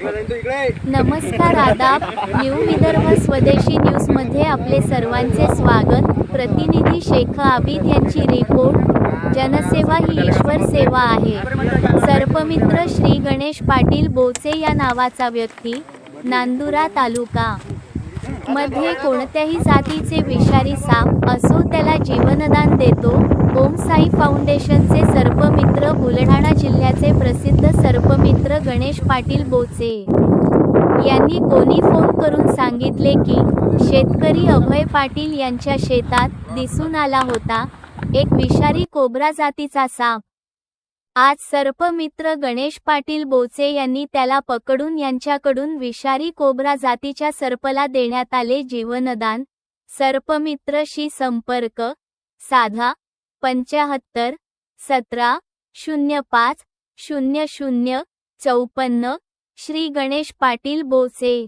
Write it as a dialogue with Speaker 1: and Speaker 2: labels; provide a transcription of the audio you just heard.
Speaker 1: नमस्कार आदाब. न्यू विदर्भ स्वदेशी न्यूजमध्ये आपले सर्वांचे स्वागत. प्रतिनिधी शेख आबिद यांची रिपोर्ट जनसेवा ही ईश्वर सेवा आहे. सर्पमित्र श्री गणेश पाटील बोचे या नावाचा व्यक्ती नांदुरा तालुका. मध्ये कोणत्याही जातीचे विषारी साप असो त्याला जीवनदान देतो. ओम साई फाउंडेशनचे सर्पमित्र बुलढाणा जिल्ह्याचे प्रसिद्ध सर्पमित्र गणेश पाटील बोचे. यांनी कोणी फोन करून सांगितले की शेतकरी अभय पाटील यांच्या शेतात दिसून आला होता एक विषारी कोब्रा जातीचा साप. आज सर्पमित्र गणेश पाटील बोचे यांनी त्याला पकडून यांच्याकडून विषारी कोब्रा जातीच्या सर्पला देण्यात आले जीवनदान सर्पमित्रशी संपर्क साधा पंच्याहत्तर सतरा शून्य पाच शून्य शून्य चौपन्न श्री गणेश पाटील बोसे.